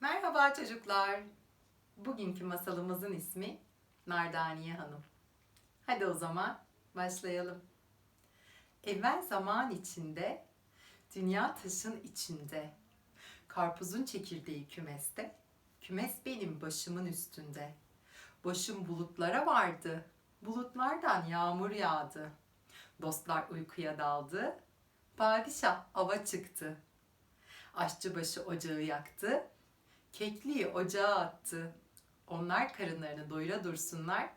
Merhaba çocuklar. Bugünkü masalımızın ismi Nardaniye Hanım. Hadi o zaman başlayalım. Evvel zaman içinde, dünya taşın içinde, karpuzun çekirdeği kümeste, kümes benim başımın üstünde. Başım bulutlara vardı, bulutlardan yağmur yağdı. Dostlar uykuya daldı, padişah ava çıktı. Aşçıbaşı ocağı yaktı, kekliği ocağa attı. Onlar karınlarını doyura dursunlar.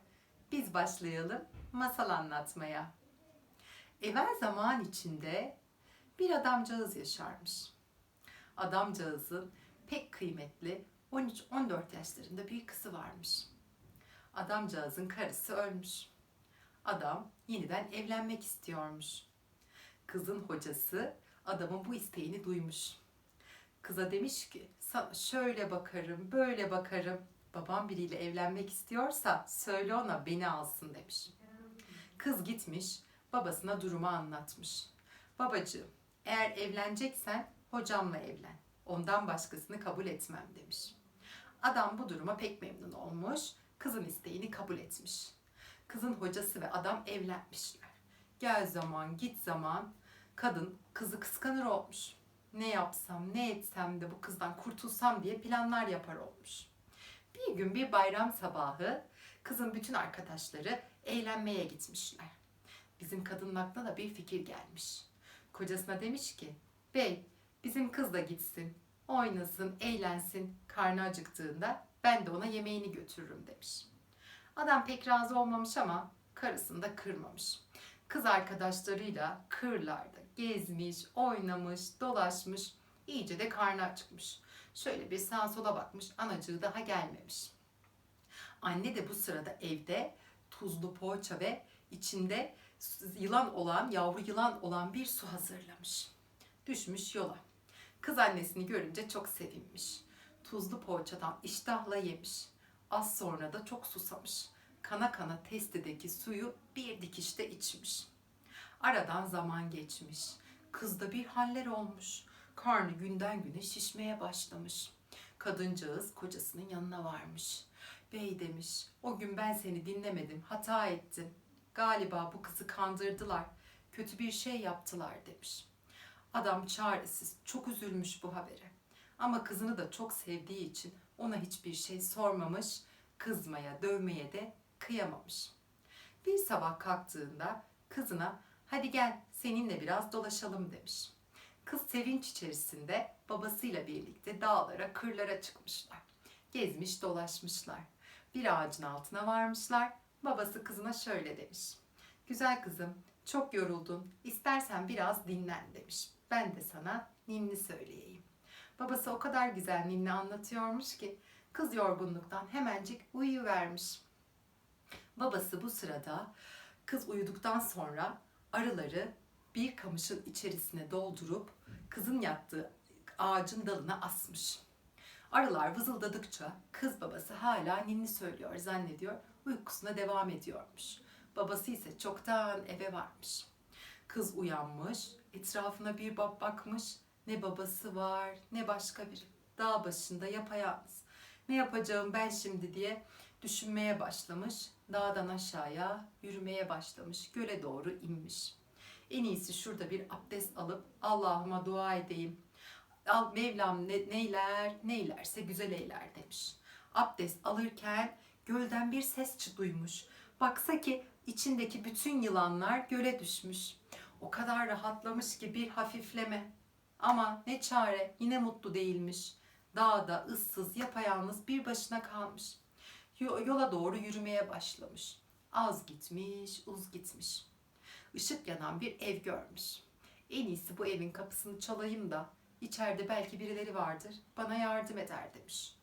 Biz başlayalım masal anlatmaya. Evvel zaman içinde bir adamcağız yaşarmış. Adamcağızın pek kıymetli 13-14 yaşlarında bir kızı varmış. Adamcağızın karısı ölmüş. Adam yeniden evlenmek istiyormuş. Kızın hocası adamın bu isteğini duymuş. Kıza demiş ki şöyle bakarım, böyle bakarım. Babam biriyle evlenmek istiyorsa söyle ona beni alsın demiş. Kız gitmiş, babasına durumu anlatmış. Babacığım, eğer evleneceksen hocamla evlen. Ondan başkasını kabul etmem demiş. Adam bu duruma pek memnun olmuş, kızın isteğini kabul etmiş. Kızın hocası ve adam evlenmişler. Gel zaman, git zaman, kadın kızı kıskanır olmuş ne yapsam, ne etsem de bu kızdan kurtulsam diye planlar yapar olmuş. Bir gün bir bayram sabahı kızın bütün arkadaşları eğlenmeye gitmişler. Bizim kadının aklına da bir fikir gelmiş. Kocasına demiş ki, bey bizim kız da gitsin, oynasın, eğlensin, karnı acıktığında ben de ona yemeğini götürürüm demiş. Adam pek razı olmamış ama karısını da kırmamış. Kız arkadaşlarıyla kırlarda gezmiş, oynamış, dolaşmış. İyice de karnı acıkmış. Şöyle bir sağa sola bakmış, anacığı daha gelmemiş. Anne de bu sırada evde tuzlu poğaça ve içinde yılan olan, yavru yılan olan bir su hazırlamış. Düşmüş yola. Kız annesini görünce çok sevinmiş. Tuzlu poğaçadan iştahla yemiş. Az sonra da çok susamış. Kana kana testideki suyu bir dikişte içmiş. Aradan zaman geçmiş. Kızda bir haller olmuş. Karnı günden güne şişmeye başlamış. Kadıncağız kocasının yanına varmış. Bey demiş, o gün ben seni dinlemedim, hata ettim. Galiba bu kızı kandırdılar, kötü bir şey yaptılar demiş. Adam çaresiz, çok üzülmüş bu habere. Ama kızını da çok sevdiği için ona hiçbir şey sormamış, kızmaya, dövmeye de kıyamamış. Bir sabah kalktığında kızına hadi gel seninle biraz dolaşalım demiş. Kız sevinç içerisinde babasıyla birlikte dağlara, kırlara çıkmışlar. Gezmiş dolaşmışlar. Bir ağacın altına varmışlar. Babası kızına şöyle demiş. Güzel kızım, çok yoruldun. İstersen biraz dinlen demiş. Ben de sana ninni söyleyeyim. Babası o kadar güzel ninni anlatıyormuş ki kız yorgunluktan hemencik uyuyuvermiş. Babası bu sırada kız uyuduktan sonra arıları bir kamışın içerisine doldurup kızın yattığı ağacın dalına asmış. Arılar vızıldadıkça kız babası hala ninni söylüyor zannediyor, uykusuna devam ediyormuş. Babası ise çoktan eve varmış. Kız uyanmış, etrafına bir bak bakmış, ne babası var ne başka biri. Dağ başında yapayalnız. Ne yapacağım ben şimdi diye düşünmeye başlamış. Dağdan aşağıya yürümeye başlamış. Göle doğru inmiş. En iyisi şurada bir abdest alıp Allah'ıma dua edeyim. Al Mevlam ne, neyler, neylerse güzel eyler demiş. Abdest alırken gölden bir ses duymuş. Baksa ki içindeki bütün yılanlar göle düşmüş. O kadar rahatlamış ki bir hafifleme. Ama ne çare yine mutlu değilmiş. Dağda ıssız yapayalnız bir başına kalmış. Yo- Yola doğru yürümeye başlamış. Az gitmiş, uz gitmiş. Işık yanan bir ev görmüş. En iyisi bu evin kapısını çalayım da içeride belki birileri vardır, bana yardım eder demiş.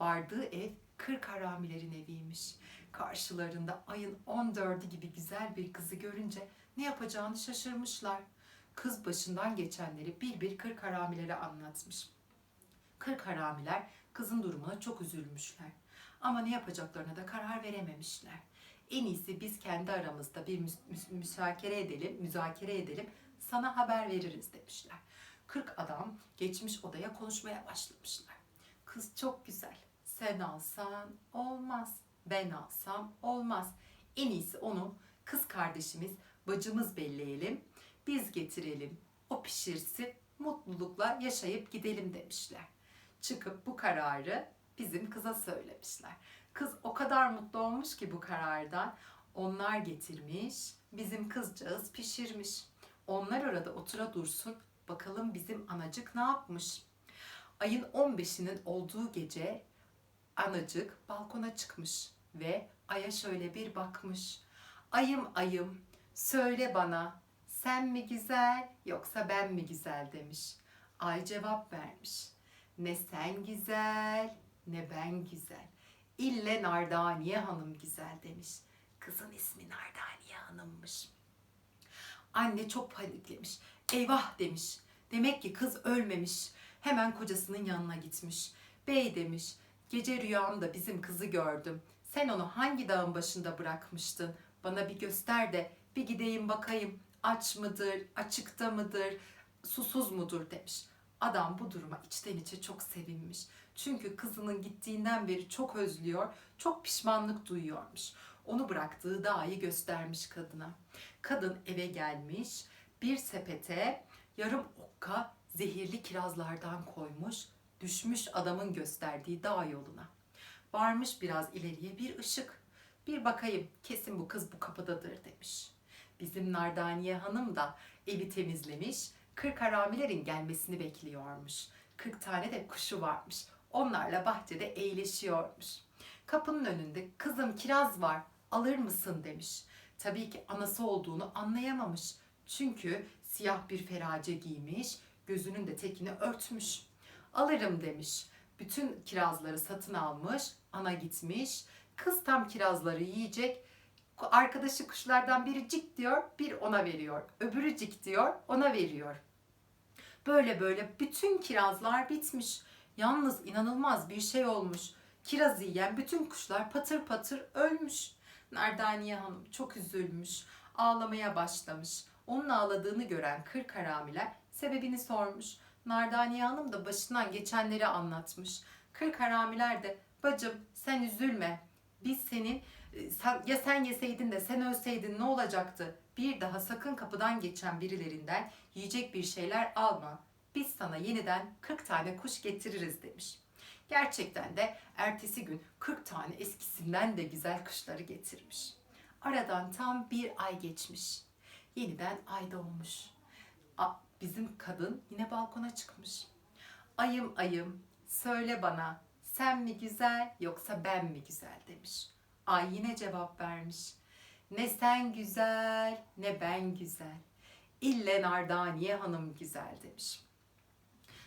Vardığı ev kırk haramilerin eviymiş. Karşılarında ayın 14'ü gibi güzel bir kızı görünce ne yapacağını şaşırmışlar. Kız başından geçenleri bir bir kırk haramilere anlatmış. Kırk haramiler kızın durumuna çok üzülmüşler. Ama ne yapacaklarına da karar verememişler. En iyisi biz kendi aramızda bir müzakere edelim, müzakere edelim. Sana haber veririz demişler. Kırk adam geçmiş odaya konuşmaya başlamışlar. kız çok güzel. Sen alsan olmaz. Ben alsam olmaz. En iyisi onu kız kardeşimiz, bacımız belleyelim. Biz getirelim. O pişirsin. Mutlulukla yaşayıp gidelim demişler. Çıkıp bu kararı bizim kıza söylemişler. Kız o kadar mutlu olmuş ki bu karardan. Onlar getirmiş, bizim kızcağız pişirmiş. Onlar orada otura dursun. Bakalım bizim anacık ne yapmış? Ayın 15'inin olduğu gece anacık balkona çıkmış ve aya şöyle bir bakmış. Ayım ayım söyle bana sen mi güzel yoksa ben mi güzel demiş. Ay cevap vermiş. Ne sen güzel ne ben güzel. İlle Nardaniye Hanım güzel demiş. Kızın ismi Nardaniye Hanım'mış. Anne çok paniklemiş. Eyvah demiş. Demek ki kız ölmemiş. Hemen kocasının yanına gitmiş. Bey demiş. Gece rüyamda bizim kızı gördüm. Sen onu hangi dağın başında bırakmıştın? Bana bir göster de bir gideyim bakayım. Aç mıdır, açıkta mıdır, susuz mudur demiş. Adam bu duruma içten içe çok sevinmiş. Çünkü kızının gittiğinden beri çok özlüyor, çok pişmanlık duyuyormuş. Onu bıraktığı dağı göstermiş kadına. Kadın eve gelmiş, bir sepete yarım okka zehirli kirazlardan koymuş, düşmüş adamın gösterdiği dağ yoluna. Varmış biraz ileriye bir ışık. Bir bakayım kesin bu kız bu kapıdadır demiş. Bizim Nardaniye Hanım da evi temizlemiş, kırk haramilerin gelmesini bekliyormuş. Kırk tane de kuşu varmış. Onlarla bahçede eğleşiyormuş. Kapının önünde kızım kiraz var alır mısın demiş. Tabii ki anası olduğunu anlayamamış. Çünkü siyah bir ferace giymiş, gözünün de tekini örtmüş. Alırım demiş. Bütün kirazları satın almış, ana gitmiş. Kız tam kirazları yiyecek. Arkadaşı kuşlardan biri cik diyor, bir ona veriyor. Öbürü cik diyor, ona veriyor. Böyle böyle bütün kirazlar bitmiş. Yalnız inanılmaz bir şey olmuş. Kirazı yiyen bütün kuşlar patır patır ölmüş. Nardaniye Hanım çok üzülmüş. Ağlamaya başlamış. Onun ağladığını gören kırk haramiler sebebini sormuş. Nardaniye Hanım da başından geçenleri anlatmış. Kırk haramiler de bacım sen üzülme. Biz senin sen- ya sen yeseydin de sen ölseydin ne olacaktı? Bir daha sakın kapıdan geçen birilerinden yiyecek bir şeyler alma. Biz sana yeniden 40 tane kuş getiririz demiş. Gerçekten de ertesi gün 40 tane eskisinden de güzel kuşları getirmiş. Aradan tam bir ay geçmiş. Yeniden ay doğmuş. A- bizim kadın yine balkona çıkmış. Ayım ayım söyle bana sen mi güzel yoksa ben mi güzel demiş. Ay yine cevap vermiş. Ne sen güzel ne ben güzel. İlle Nardaniye Hanım güzel demiş.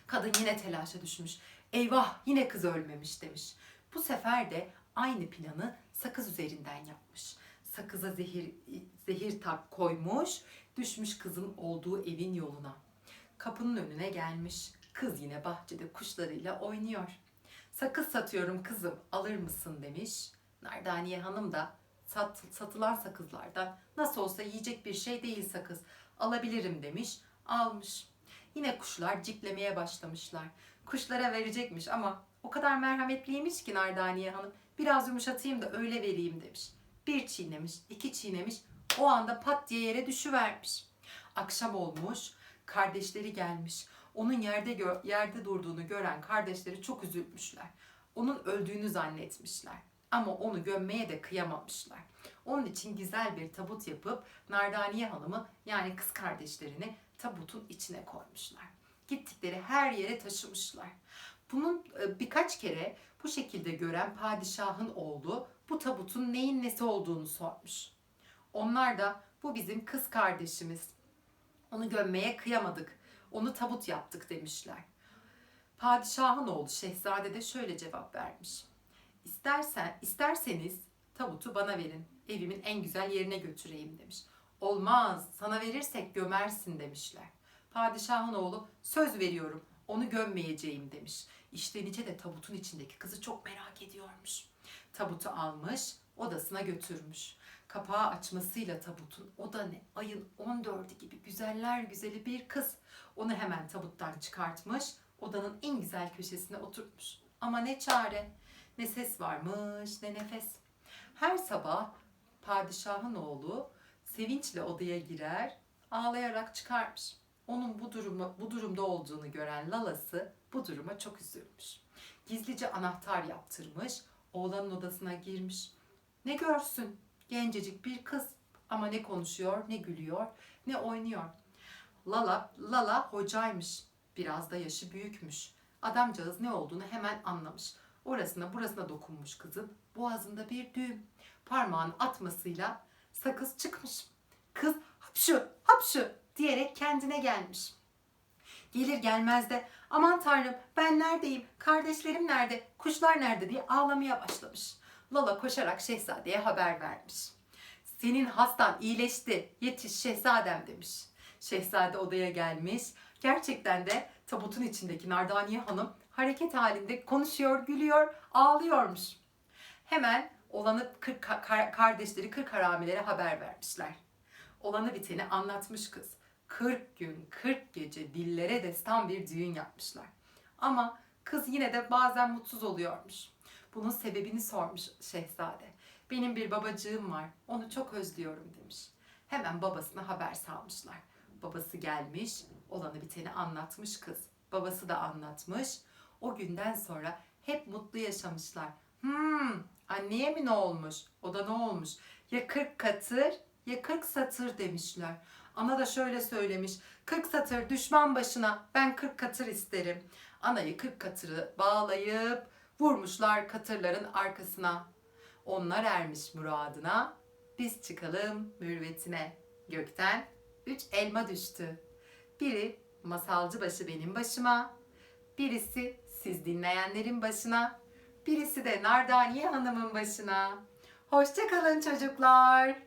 Kadın yine telaşa düşmüş. Eyvah yine kız ölmemiş demiş. Bu sefer de aynı planı sakız üzerinden yapmış. Sakıza zehir zehir tak koymuş, düşmüş kızın olduğu evin yoluna. Kapının önüne gelmiş. Kız yine bahçede kuşlarıyla oynuyor. Sakız satıyorum kızım, alır mısın demiş. Nardaniye Hanım da sat, satılan sakızlardan nasıl olsa yiyecek bir şey değil sakız. Alabilirim demiş, almış. Yine kuşlar ciklemeye başlamışlar. Kuşlara verecekmiş ama o kadar merhametliymiş ki Nardaniye Hanım. Biraz yumuşatayım da öyle vereyim demiş. Bir çiğnemiş, iki çiğnemiş. O anda pat diye yere düşüvermiş. Akşam olmuş, kardeşleri gelmiş. Onun yerde yerde durduğunu gören kardeşleri çok üzülmüşler. Onun öldüğünü zannetmişler. Ama onu gömmeye de kıyamamışlar. Onun için güzel bir tabut yapıp Nardaniye Hanım'ı yani kız kardeşlerini tabutun içine koymuşlar. Gittikleri her yere taşımışlar. Bunun e, birkaç kere bu şekilde gören padişahın oğlu bu tabutun neyin nesi olduğunu sormuş. Onlar da bu bizim kız kardeşimiz. Onu gömmeye kıyamadık. Onu tabut yaptık demişler. Padişahın oğlu şehzade de şöyle cevap vermiş. İstersen, isterseniz tabutu bana verin. Evimin en güzel yerine götüreyim demiş. Olmaz, sana verirsek gömersin demişler. Padişahın oğlu söz veriyorum onu gömmeyeceğim demiş. İşte Nice de tabutun içindeki kızı çok merak ediyormuş. Tabutu almış, odasına götürmüş. Kapağı açmasıyla tabutun o da ne ayın 14'ü gibi güzeller güzeli bir kız. Onu hemen tabuttan çıkartmış, odanın en güzel köşesine oturtmuş. Ama ne çare. Ne ses varmış ne nefes. Her sabah padişahın oğlu sevinçle odaya girer, ağlayarak çıkarmış. Onun bu durumu bu durumda olduğunu gören lalası bu duruma çok üzülmüş. Gizlice anahtar yaptırmış, oğlanın odasına girmiş. Ne görsün? Gencecik bir kız ama ne konuşuyor, ne gülüyor, ne oynuyor. Lala, Lala hocaymış. Biraz da yaşı büyükmüş. Adamcağız ne olduğunu hemen anlamış. Orasına burasına dokunmuş kızın. Boğazında bir düğüm. Parmağını atmasıyla sakız çıkmış. Kız hapşu hapşu diyerek kendine gelmiş. Gelir gelmez de aman tanrım ben neredeyim, kardeşlerim nerede, kuşlar nerede diye ağlamaya başlamış. Lala koşarak şehzadeye haber vermiş. Senin hastan iyileşti, yetiş şehzadem demiş. Şehzade odaya gelmiş. Gerçekten de tabutun içindeki Nardaniye Hanım hareket halinde konuşuyor, gülüyor, ağlıyormuş. Hemen olanı kırk ka- kar- kardeşleri kırk haramilere haber vermişler. Olanı biteni anlatmış kız. 40 gün, 40 gece dillere destan bir düğün yapmışlar. Ama kız yine de bazen mutsuz oluyormuş. Bunun sebebini sormuş şehzade. Benim bir babacığım var, onu çok özlüyorum demiş. Hemen babasına haber salmışlar. Babası gelmiş, olanı biteni anlatmış kız. Babası da anlatmış. O günden sonra hep mutlu yaşamışlar. Hmm, anneye mi ne olmuş? O da ne olmuş? Ya 40 katır ya 40 satır demişler. Ana da şöyle söylemiş. 40 satır düşman başına ben 40 katır isterim. Anayı 40 katırı bağlayıp vurmuşlar katırların arkasına. Onlar ermiş muradına. Biz çıkalım mürvetine. Gökten üç elma düştü. Biri masalcı başı benim başıma. Birisi siz dinleyenlerin başına. Birisi de Nardaniye Hanım'ın başına. Hoşçakalın çocuklar.